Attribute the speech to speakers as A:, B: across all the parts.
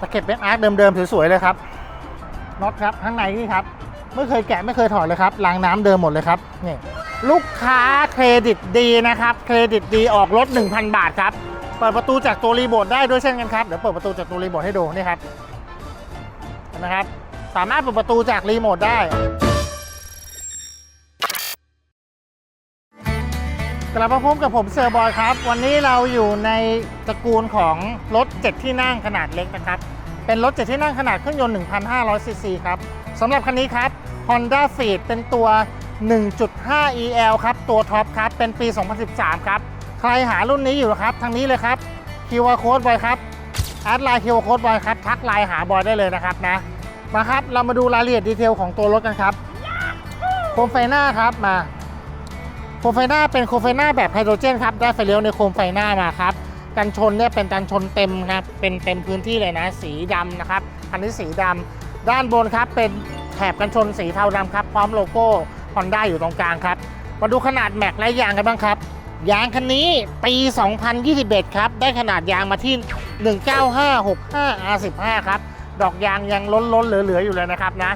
A: ตะเข็บเป็นอาร์คเดิมๆสวยๆเลยครับน็อตครับข้างในนี่ครับไม่เคยแกะไม่เคยถอดเลยครับล้างน้ำเดิมหมดเลยครับนี่ลูกค้าเครดิตดีนะครับ เครดิตดีออกรถ 1,000 บาทครับ เปิดประตูจากตัวรีโมทได้ด้วยเช่นกันครับ เดี๋ยวเปิดประตูจากตัวรีโมทให้ดูนี่ครับเห็นไหมครับ สามารถเปิดประตูจากรีโมทได้ กลับมาพบกับผมเซอร์บอยครับ วันนี้เราอยู่ในตระกูลของรถ 7 ที่นั่งขนาดเล็กนะครับ เป็นรถ 7 ที่นั่งขนาดเครื่องยนต์ 1,500 ซีซีครับสำหรับคันนี้ครับ Honda f e e d เป็นตัว 1.5 EL ครับ ตัวท็อปครับ เป็นปี 2013 ครับ ใครหารุ่นนี้อยู่นะครับ ทางนี้เลยครับ QR Code บอยครับแอดไลน์ QR Code บอยครับ ทักไลน์หาบอยได้เลยนะครับนะ มาครับ เรามาดูรายละเอียดดีเทลของตัวรถกันครับโคมไฟหน้าครับมา โคมไฟหน้าเป็นโคมไฟหน้าแบบไฮโดรเจนครับ ได้ไฟเลี้ยวในโคมไฟหน้ามาครับ กันชนเนี่ยเป็นกันชนเต็มครับ เป็นเต็มพื้นที่เลยนะ สีดำนะครับคันนี้สีดำด้านบนครับเป็นแถบกันชนสีเทาดำครับ พร้อมโลโก้ Honda อยู่ตรงกลางครับ มาดูขนาดแม็กและยางกันบ้างครับ ยางคันนี้ปี 2021 ครับ ได้ขนาดยางมาที่ 19565 R15 ครับ ดอกยางยังล้นๆเหลือๆอยู่เลยนะครับนะ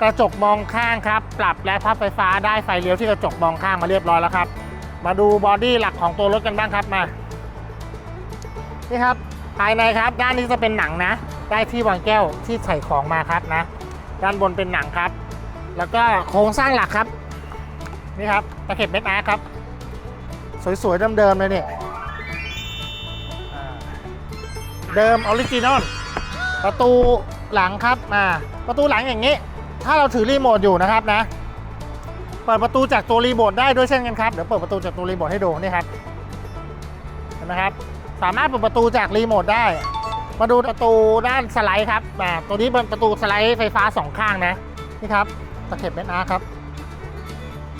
A: กระจกมองข้างครับ ปรับและพับไฟฟ้าได้ไฟเลี้ยวที่กระจกมองข้างมาเรียบร้อยแล้วครับ มาดูบอดี้หลักของตัวรถกันบ้างครับมานี่ครับภายในครับด้านนี้จะเป็นหนังนะ ได้ที่วางแก้วที่ใส่ของมาครับนะ ด้านบนเป็นหนังครับ แล้วก็โครงสร้างหลักครับนี่ครับตะเข็บเม็ดอาร์คครับ สวยๆเดิมๆเลยเนี่ยเดิมออริจินอลประตูหลังครับอ่าประตูหลังอย่างนี้ ถ้าเราถือรีโมทอยู่นะครับนะ เปิดประตูจากตัวรีโมทได้ด้วยเช่นกันครับ เดี๋ยวเปิดประตูจากตัวรีโมทให้ดูนี่ครับ เห็นไหมครับ สามารถเปิดประตูจากรีโมทได้ มาดูประตูด้านสไลด์ครับอ่าตัวนี้เป็นประตูสไลด์ไฟฟ้าสองข้างนะ นี่ครับ ตะเข็บเม็ดอาร์ครับ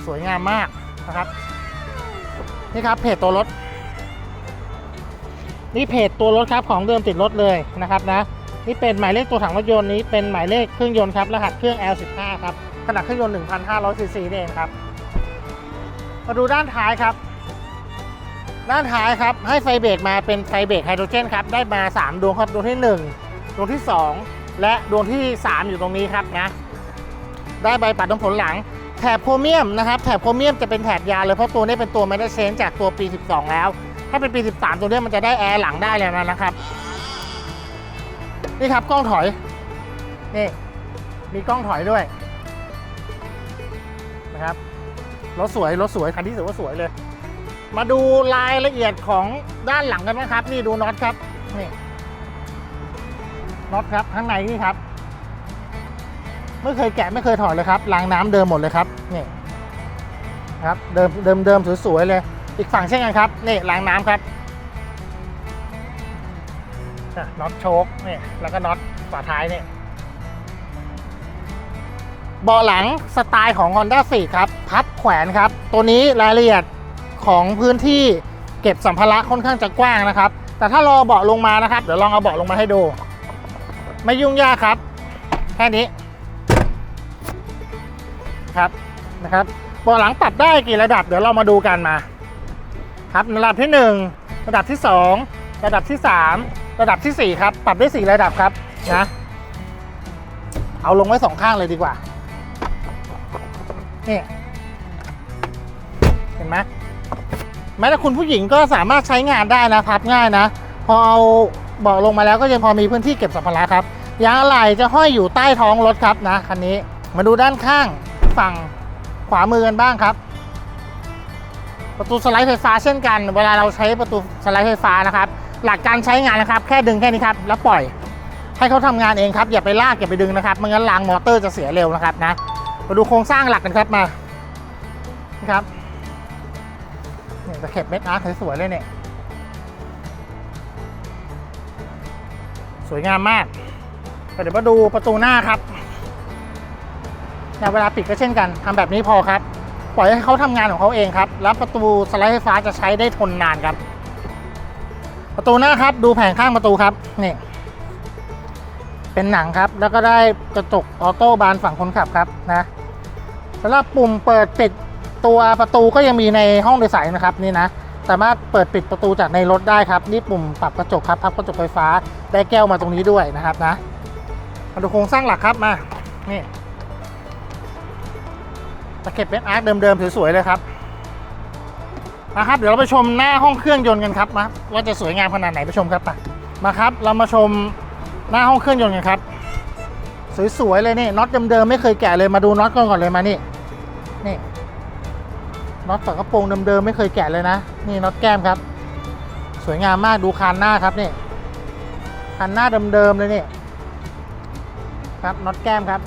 A: สวยงามมากนะครับ นี่ครับเพจตัวรถ นี่เพจตัวรถครับของเดิมติดรถเลยนะครับนะ นี่เป็นหมายเลขตัวถังรถยนต์นี้เป็นหมายเลขเครื่องยนต์ครับรหัสเครื่อง L15 ครับขนาดเครื่องยนต์1,500ซีซีนี่เองครับมาดูด้านท้ายครับ ด้านท้ายครับให้ไฟเบรกมาเป็นไฟเบรกไฮโดรเจนครับได้มา 3 ดวงครับดวงที่ 1 ดวงที่ 2 และดวงที่ 3 อยู่ตรงนี้ครับนะได้ใบปัดน้ำผลหลังแถบโครเมียมนะครับแถบโครเมียมจะเป็นแถบยาวเลยเพราะตัวนี้เป็นตัวไม่ได้เชนจากตัวปี 12 แล้ว ถ้าเป็นปี 13 ตัวนี้มันจะได้แอร์หลังได้แล้วนะครับ นี่ครับกล้องถอย นี่ มีกล้องถอยด้วยนะครับ รถสวยรถสวยคันที่ถือว่าสวยเลย มาดูรายละเอียดของด้านหลังกันนะครับ นี่ดูน็อตครับ นี่น็อตครับข้างในนี่ครับ ไม่เคยแกะไม่เคยถอดเลยครับรางน้ำเดิมหมดเลยครับ นี่ครับเดิมเดิมเดิมสวยๆเลย อีกฝั่งเช่นกันครับ นี่รางน้ำครับอะ น็อตโชคเนี่ยแล้วก็น็อตฝาท้ายเนี่ยเบาะหลังสไตล์ของ Honda f e e d ครับ พับแขวนครับ ตัวนี้รายละเอียดของพื้นที่เก็บสัมภาระค่อนข้างจะกว้างนะครับ แต่ถ้ารอเบาะลงมานะครับ เดี๋ยวลองเอาเบาะลงมาให้ดู ไม่ยุ่งยากครับ แค่นี้ครับนะครับเบาะหลังปรับได้กี่ระดับ เดี๋ยวเรามาดูกันมา ครับระดับที่ 1 ระดับที่ 2 ระดับที่ 3 ระดับทีสี่ 4 ครับ ปรับได้ 4 ระดับครับนะเอาลงไว้สองข้างเลยดีกว่า นี่ เห็นไหมแม้แต่คุณผู้หญิงก็สามารถใช้งานได้นะ พับง่ายนะ พอเอาเบาะลงมาแล้วก็ยังพอมีพื้นที่เก็บสัมภาระครับ ยางอะไหล่จะห้อยอยู่ใต้ท้องรถครับนะคันนี้ มาดูด้านข้างฝั่งขวามือกันบ้างครับ ประตูสไลด์ไฟฟ้าเช่นกัน เวลาเราใช้ประตูสไลด์ไฟฟ้านะครับ หลักการใช้งานนะครับ แค่ดึงแค่นี้ครับ แล้วปล่อย ให้เขาทำงานเองครับ อย่าไปลากอย่าไปดึงนะครับไม่งั้นรางมอเตอร์จะเสียเร็วนะครับนะมาดูโครงสร้างหลักกันครับมานี่ครับเนี่ยตะเข็บเม็ดอาร์คสวยๆเลยเนี่ยสวยงามมากเดี๋ยวมาดูประตูหน้าครับเนี่ยเวลาปิดก็เช่นกันทำแบบนี้พอครับ ปล่อยให้เขาทำงานของเขาเองครับ แล้วประตูสไลด์ไฟฟ้าจะใช้ได้ทนนานครับ ประตูหน้าครับ ดูแผงข้างประตูครับนี่เป็นหนังครับ แล้วก็ได้กระจกออโต้บานฝั่งคนขับครับนะสำหรับปุ่มเปิดปิดตัวประตูก็ยังมีในห้องโดยสารนะครับนี่นะสามารถเปิดปิดประตูจากในรถได้ครับนี่ปุ่มปรับกระจกครับพับกระจกไฟฟ้าได้แก้วมาตรงนี้ด้วยนะครับนะมาดูโครงสร้างหลักครับมานี่ตะเข็บเป็นอาร์คเดิมๆสวยๆเลยครับ นะครับเดี๋ยวเราไปชมหน้าห้องเครื่องยนต์กันครับมาว่าจะสวยงามขนาดไหนไปชมครับไปมาครับ เรามาชมหน้าห้องเครื่องยนต์กันครับสวยๆเลยนี่น็อตเดิมๆไม่เคยแกะเลยมาดูน็อตก่อนก่อนเลยมานี่นี่น็อตฝากระโปรงเดิมๆไม่เคยแกะเลยนะ นี่น็อตแก้มครับ สวยงามมากดูคานหน้าครับนี่คานหน้าเดิมๆเลยนี่ครับน็อตแก้มครับ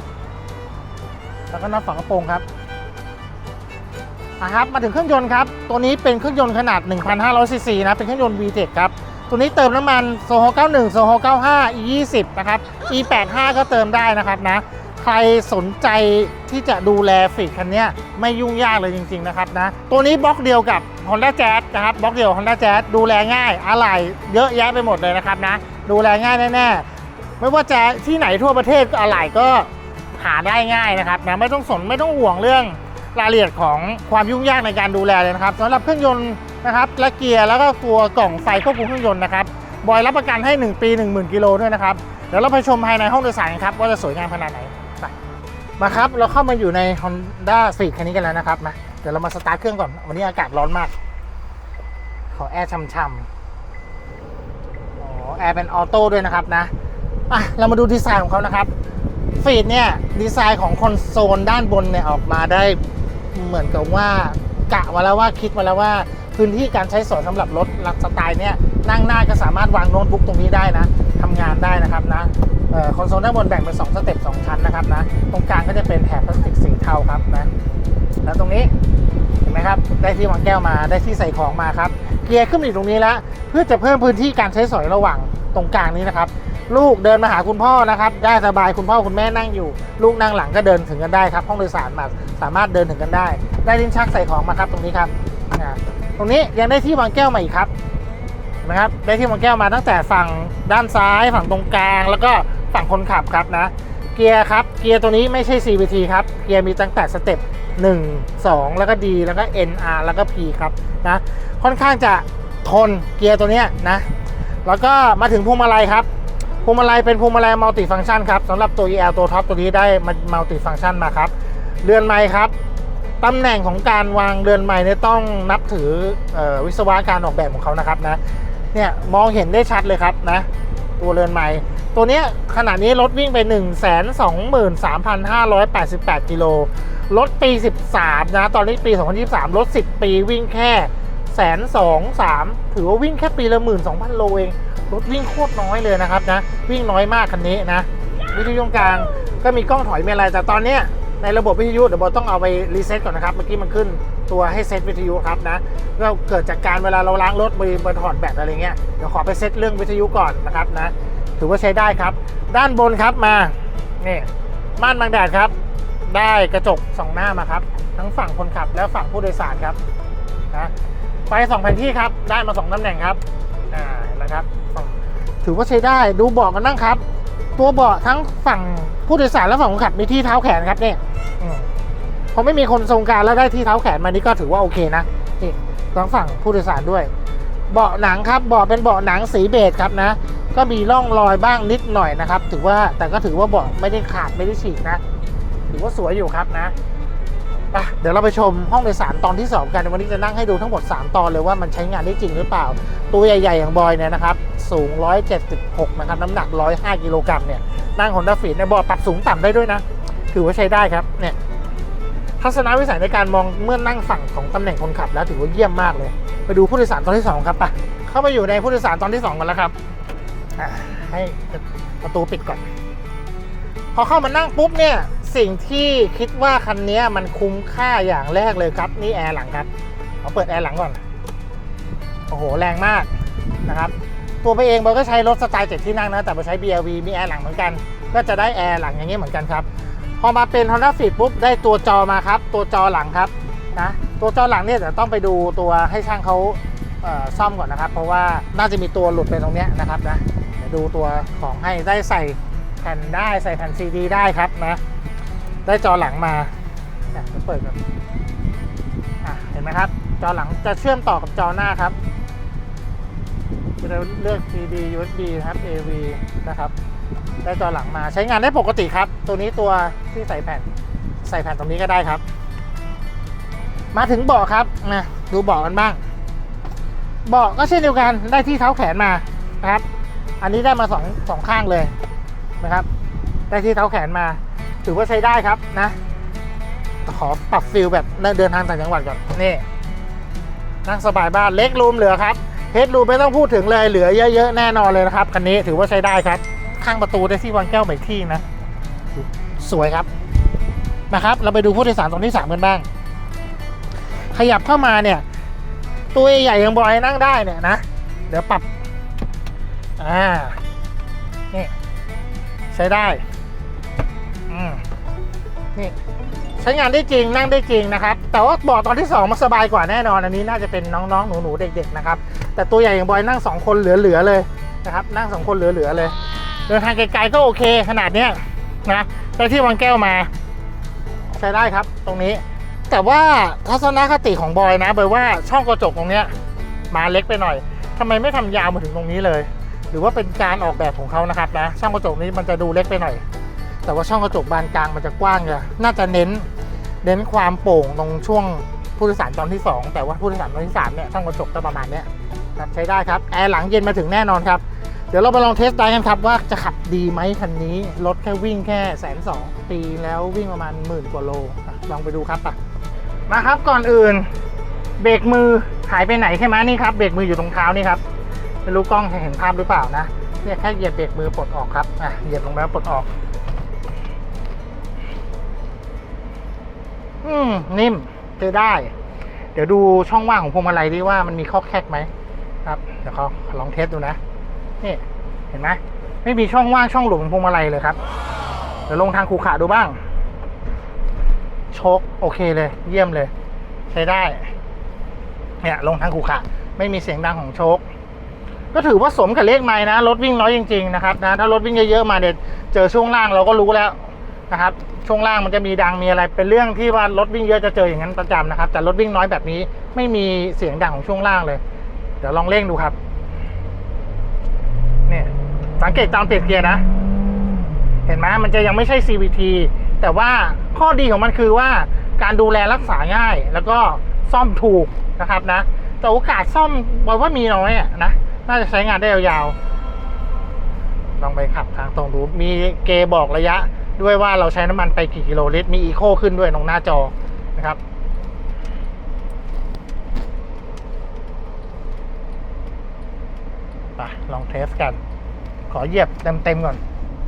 A: แล้วก็น็อตฝากระโปรงครับ นะครับมาถึงเครื่องยนต์ครับ ตัวนี้เป็นเครื่องยนต์ขนาด 1,500ซีซีนะ เป็นเครื่องยนต์ VTEC ครับ ตัวนี้เติมน้ำมันโซโฮ91โซโฮ95 E20 นะครับ E85 ก็เติมได้นะครับนะ ใครสนใจที่จะดูแลฟีดคันนี้ไม่ยุ่งยากเลยจริง ๆ นะครับนะ ตัวนี้บล็อกเดียวกับ Honda Jazz นะครับ บล็อกเดียวกับ Honda Jazz ดูแลง่ายอะไหล่เยอะแยะไปหมดเลยนะครับนะ ดูแลง่ายแน่ๆ ไม่ว่าจะที่ไหนทั่วประเทศอะไหล่ก็หาได้ง่ายนะครับนะ ไม่ต้องสนไม่ต้องห่วงเรื่อง รายละเอียดของความยุ่งยากในการดูแลเลยนะครับสำหรับเครื่องยนต์นะครับและเกียร์แล้วก็ตัวกล่องไฟควบคุมเครื่องยนต์นะครับบอยรับประกันให้ 1 ปี 10,000กิโลด้วยนะครับเดี๋ยวเราไปชมภายในห้องโดยสารกันครับว่าจะสวยงามขนาดไหนไมาครับเราเข้ามาอยู่ใน Honda f i t คันนี้กันแล้วนะครับนะเดี๋ยวเรามาสตาร์ทเครื่องก่อนวันนี้อากาศร้อนมาก ขอแอร์ช่ำๆอ๋อแอร์เป็นออโต้ด้วยนะครับนะอะเรามาดูดีไซน์ของเขานะครับฟีดเนี่ยดีไซน์ของคอนโซลด้านบนเนี่ยออกมาได้ เหมือนกับว่ากะมาแล้วว่าคิดมาแล้วว่าพื้นที่การใช้สอยสำหรับรถลักสไตล์เนี่ยนั่งหน้าก็สามารถวางโน้ตบุ๊กตรงนี้ได้นะทำงานได้นะครับนะออคอนโซลด้านบนแบ่งเป็น2สเต็ป2ชั้นนะครับนะตรงกลางก็จะเป็นแถบพลาสติกสีเทาครับนะแล้วตรงนี้เห็นไหมครับได้ที่วางแก้วมาได้ที่ใส่ของมาครับเกียร์ขึ้นอยู่ตรงนี้แล้วเพื่อจะเพิ่มพื้นที่การใช้สอยระหว่างตรงกลางนี้นะครับ ลูกเดินมาหาคุณพ่อนะครับ ได้สบายคุณพ่อคุณแม่นั่งอยู่ ลูกนั่งหลังก็เดินถึงกันได้ครับ ห้องโดยสารมาสามารถเดินถึงกันได้ ได้ลิ้นชักใส่ของมาครับตรงนี้ครับตรงนี้ยังได้ที่วางแก้วมาอีกครับเห็นะครับ ได้ที่วางแก้วมาตั้งแต่ฝั่งด้านซ้าย ฝั่งตรงกลาง แล้วก็ฝั่งคนขับครับนะ เกียร์ครับ เกียร์ตัวนี้ไม่ใช่ CVT ครับ เกียร์มีตั้งแต่สเต็ป1 2 แล้วก็ D แล้วก็ NR แล้วก็ P ครับนะค่อนข้างจะทนเกียร์ตัวเนี้ยนะ แล้วก็มาถึงพวงมาลัยครับ พวงมาลัยเป็นพวงมาลัยมัลติฟังก์ชันครับสำหรับตัว EL ตัวท็อปตัวนี้ได้มัลติฟังก์ชันมาครับเรือนไม้ครับตำแหน่งของการวางเรือนไม้เนี่ยต้องนับถืออวิศวะการออกแบบของเขานะครับนะเนี่ยมองเห็นได้ชัดเลยครับนะตัวเรือนไม้ตัวเนี้ยขณะนี้รถวิ่งไป 1 2 3 5 8 8กิโลรถปี 13 นะ ตอนนี้ปี 2023 รถ 10 ปีวิ่งแค่ แสนสองสามถือว่าวิ่งแค่ปีละหมื่นสองพันโลเอง รถวิ่งโคตรน้อยเลยนะครับนะ วิ่งน้อยมากคันนี้นะวิทยุตรงกลางก็มีกล้องถอยมีอะไร แต่ตอนเนี้ยในระบบวิทยุเดี๋ยวบอลต้องเอาไปรีเซ็ตก่อนนะครับ เมื่อกี้มันขึ้นตัวให้เซ็ตวิทยุครับนะก็เกิดจากการเวลาเราล้างรถมีบนถอดแบตอะไรเงี้ยเดี๋ยวขอไปเซ็ตเรื่องวิทยุก่อนนะครับนะ ถือว่าใช้ได้ครับ ด้านบนครับมานี่ม่านบังแดดครับ ได้กระจกสองหน้ามาครับ ทั้งฝั่งคนขับและฝั่งผู้โดยสารครับนะ ไฟสองแผ่นที่ครับ ได้มาสองตำแหน่งครับอ่าเห็นะครับฝั่งถือว่าใช้ได้ดูเบาะกันนั่งครับ ตัวเบาะทั้งฝั่งผู้โดยสารและฝั่งคนขับมีที่เท้าแขนครับเนี่ยอืมพอไม่มีคนทรงกรารแล้วได้ที่เท้าแขนมานี่ก็ถือว่าโอเคนะนี่ทั้งฝั่งผู้โดยสารด้วย เบาะหนังครับเบาะเป็นเบาะหนังสีเบจครับนะ ก็มีร่องรอยบ้างนิดหน่อยนะครับ ถือว่าแต่ก็ถือว่าเบาะไม่ได้ขาดไม่ได้ฉีกนะ ถือว่าสวยอยู่ครับนะ ไปเดี๋ยวเราไปชมห้องโดยสารตอนที่สองกันวันนี้จะนั่งให้ดูทั้งหมด 3 ตอนเลยว่ามันใช้งานได้จริงหรือเปล่า ตัวใหญ่ๆอย่างบอยเนี่ยนะครับ สูง 176 นะครับ น้ำหนัก 105 กิโลกรัมเนี่ย นั่ง Honda Fit ในยเบาะปรับสูงต่ำได้ด้วยนะ ถือว่าใช้ได้ครับ เนี่ย ทัศนวิสัยในการมองเมื่อนั่งฝั่งของตำแหน่งคนขับแล้วถือว่าเยี่ยมมากเลย ไปดูผู้โดยสารตอนที่ 2 ครับไปเข้ามาอยู่ในผู้โดยสารตอนที่ 2 กันแล้วครับอะให้ประตูปิดก่อน พอเข้ามานั่งปุ๊บเนี่ย สิ่งที่คิดว่าคันนี้มันคุ้มค่าอย่างแรกเลยครับ นี่แอร์หลังครับเอาเปิดแอร์หลังก่อน โอ้โห แรงมากนะครับ ตัวไปเองเราก็ใช้รถสไตล์เจ็ดที่นั่งนะ แต่ไปใช้ BRV มีแอร์หลังเหมือนกัน ก็จะได้แอร์หลังอย่างนี้เหมือนกันครับ พอมาเป็น Honda Fit ปุ๊บได้ตัวจอมาครับ ตัวจอหลังครับนะ ตัวจอหลังเนี่ยเดี๋ยวต้องไปดูตัวให้ช่างเขาเซ่อมก่อนนะครับ เพราะว่าน่าจะมีตัวหลุดไปตรงเนี้ยนะครับนะดูตัวของให้ได้ใส่แผ่นได้ใส่แผ่นซีดีได้ครับนะ ได้จอหลังมาเนี่ยเดี๋ยวเปิดกันอะเห็นไหมครับ จอหลังจะเชื่อมต่อกับจอหน้าครับเราเลือก CD USB นะครับ AV นะครับ ได้จอหลังมาใช้งานได้ปกติครับ ตัวนี้ตัวที่ใส่แผ่นใส่แผ่นตรงนี้ก็ได้ครับ มาถึงเบาะครับนะดูเบาะกันบ้างเบาะก็เช่นเดียวกันได้ที่เท้าแขนมานะครับ อันนี้ได้มาสองสองข้างเลยนะครับ ได้ที่เท้าแขนมา ถือว่าใช้ได้ครับนะ ขอปรับฟิลแบบเดินทางต่างจังหวัดก่อนนี่นั่งสบายบ้านเล็กรูมเหลือครับเฮดรูมไม่ต้องพูดถึงเลยเหลือเยอะๆแน่นอนเลยนะครับคันนี้ถือว่าใช้ได้ครับ ข้างประตูได้ที่วางแก้วใหม่ที่นะ สวยครับนะครับ เราไปดูผู้โดยสารตรงที่สามกันบ้าง ขยับเข้ามาเนี่ย ตัวใหญ่ยังบอยนั่งได้เนี่ยนะ เดี๋ยวปรับ อ่า นี่ ใช้ได้ นี่ใช้งานได้จริงนั่งได้จริงนะครับ แต่ว่าเบาะตอนที่ 2 มันสบายกว่าแน่นอน อันนี้น่าจะเป็นน้องๆ หนูๆ เด็กๆ นะครับ แต่ตัวใหญ่อย่างบอยนั่ง 2 คนเหลือๆ เลยนะครับ นั่ง 2 คนเหลือๆ เลย เดินทางไกลๆ ก็โอเคขนาดเนี้ยนะได้ที่วางแก้วมา ใช้ได้ครับตรงนี้ แต่ว่าทัศนคติของบอยนะบอยว่าช่องกระจกตรงเนี้ยมาเล็กไปหน่อยทำไมไม่ทำยาวมาถึงตรงนี้เลย หรือว่าเป็นการออกแบบของเขานะครับนะช่องกระจกนี้มันจะดูเล็กไปหน่อย แต่ว่าช่องกระจกบานกลางมันจะกว้างเลยน่าจะเน้นเน้นความโป่งตรงช่วงผู้โดยสารตอนที่ 2 แต่ว่าผู้โดยสารตอนที่3เนี่ยช่องกระจกก็ประมาณเนี้ยครับใช้ได้ครับแอร์หลังเย็นมาถึงแน่นอนครับ เดี๋ยวเราไปลองเทสได้กันครับว่าจะขับดีไหมคันนี้รถแค่วิ่งแค่แสนสองปีแล้ววิ่งประมาณหมื่นกว่าโลลองไปดูครับปะมาครับก่อนอื่น เบรกมือหายไปไหนใช่ไหมนี่ครับเบรกมืออยู่ตรงเท้านี่ครับไม่รู้กล้องเห็นภาพหรือเปล่านะเนี่ยแค่เหยียบเบรกมือปลดออกครับอะเหยียบลงแล้วปลดออก อืมนิ่มเจอได้ เดี๋ยวดูช่องว่างของพวงมาลัยดีว่ามันมีข้อแคกไหมครับ เดี๋ยวเขาลองเทสดูนะนี่เห็นไหมไม่มีช่องว่างช่องหลุมพวงมาลัยเลยครับ เดี๋ยวลงทางคูขาดูบ้าง โชคโอเคเลย เยี่ยมเลย ใช้ได้ เนี่ย ลงทางคูขาไม่มีเสียงดังของโชคก็ถือว่าสมกับเลขไม้นะ รถวิ่งน้อยจริง ๆ นะครับนะถ้ารถวิ่งเยอะๆมาเนี่ยเจอช่วงล่างเราก็รู้แล้ว นะครับ ช่วงล่างมันจะมีดังมีอะไรเป็นเรื่องที่ว่ารถวิ่งเยอะจะเจออย่างนั้นประจำนะครับ แต่รถวิ่งน้อยแบบนี้ไม่มีเสียงดังของช่วงล่างเลย เดี๋ยวลองเร่งดูครับเนี่ยสังเกตตามเปลี่ยนเกียร์นะ เห็นไหมมันจะยังไม่ใช่ CVT แต่ว่าข้อดีของมันคือว่าการดูแลรักษาง่าย แล้วก็ซ่อมถูกนะครับนะ แต่โอกาสซ่อมบอกว่ามีน้อยนะน่าจะใช้งานได้ยาวๆลองไปขับทางตรงดูมีเกบอกระยะ ด้วยว่าเราใช้น้ำมันไปกี่กิโลลิตร มีอีโคขึ้นด้วยตรงหน้าจอนะครับ ไปลองเทสกัน ขอเหยียบเต็มๆก่อน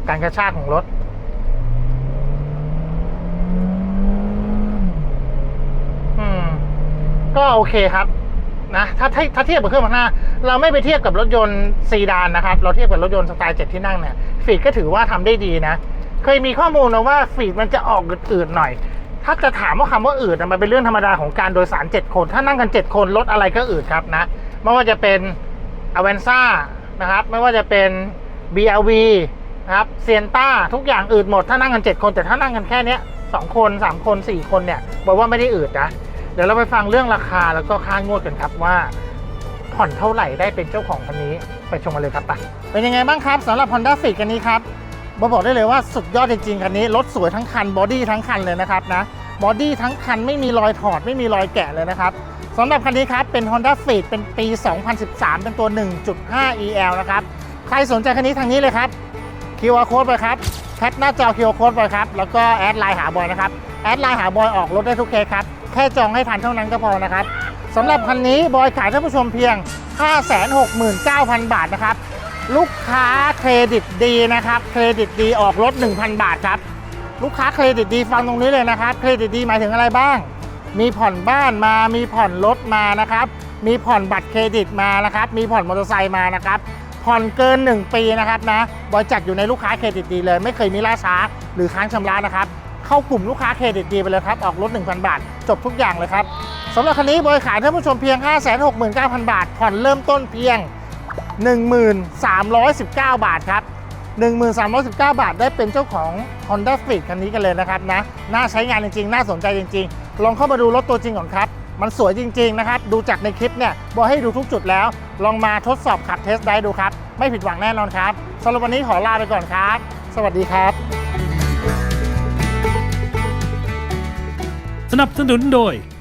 A: การกระชากของรถอืมก็โอเคครับนะถ้าถ้าเทียบกับเครื่องพันหน้า เราไม่ไปเทียบกับรถยนต์ซีดานนะครับ เราเทียบกับรถยนต์สไตล์เจ็ดที่นั่งเนี่ยฟีดก็ถือว่าทำได้ดีนะ เคยมีข้อมูลนะว่าฟีดมันจะออกอืดๆหน่อย ถ้าจะถามว่าคำว่าอืดมันเป็นเรื่องธรรมดาของการโดยสาร 7 คน ถ้านั่งกัน 7 คนรถอะไรก็อืดครับนะไม่ว่าจะเป็นอเวนซ่านะครับไม่ว่าจะเป็น BLV นะครับเซียนต้าทุกอย่างอืดหมด ถ้านั่งกัน 7 คน แต่ถ้านั่งกันแค่เนี้ยสองคน 3 คน 4 คนเนี่ยบอกว่าไม่ได้อืดนะเดี๋ยวเราไปฟังเรื่องราคาแล้วก็ค่างวดกันครับว่าผ่อนเท่าไหร่ได้เป็นเจ้าของคันนี้ไปชมกันเลยครับไปเป็นยังไงบ้างครับสำหรับ Honda Fit คันนี้ครับ บอกบอกได้เลยว่าสุดยอดจริงๆคันนี้รถสวยทั้งคันบอดี้ทั้งคันเลยนะครับนะบอดี้ทั้งคันไม่มีรอยถอดไม่มีรอยแกะเลยนะครับสำหรับคันนี้ครับเป็น Honda Fit เป็นปี 2013 เป็นตัว 1.5 EL นะครับใครสนใจคันนี้ทางนี้เลยครับ QR code ไปครับแคปหน้าจอ QR code ไปครับแล้วก็แอดไลน์หาบอยนะครับแอดไลน์หาบอยออกรถได้ทุกเคสครับแค่จองให้ทันเท่านั้นก็พอนะครับสำหรับคันนี้บอยขายท่านผู้ชมเพียง 569,000 บาทนะครับ ลูกค้าเครดิตดีนะครับ เครดิตดีออกรถ 1,000 บาทครับ ลูกค้าเครดิตดีฟังตรงนี้เลยนะครับ เครดิตดีหมายถึงอะไรบ้าง มีผ่อนบ้านมา มีผ่อนรถมานะครับ มีผ่อนบัตรเครดิตมานะครับ มีผ่อนมอเตอร์ไซค์มานะครับ ผ่อนเกิน 1 ปีนะครับนะบอยจัดอยู่ในลูกค้าเครดิตดีเลย ไม่เคยมีล่าช้าหรือค้างชำระนะครับ เข้ากลุ่มลูกค้าเครดิตดีไปเลยครับ ออกรถ 1,000 บาท จบทุกอย่างเลยครับสำหรับคันนี้บอยขายท่านผู้ชมเพียง 569,000 บาท ผ่อนเริ่มต้นเพียง 1319 บาทครับ 1319 บาทได้เป็นเจ้าของ Honda Fit คันนี้กันเลยนะครับนะ น่าใช้งานจริงๆ น่าสนใจจริงๆ ลองเข้ามาดูรถตัวจริงก่อนครับ มันสวยจริงๆนะครับ ดูจากในคลิปเนี่ยบอกให้ดูทุกจุดแล้ว ลองมาทดสอบขับเทสได้ดูครับ ไม่ผิดหวังแน่นอนครับสำหรับวันนี้ขอลาไปก่อนครับ สวัสดีครับ
B: สนับสนุนโดย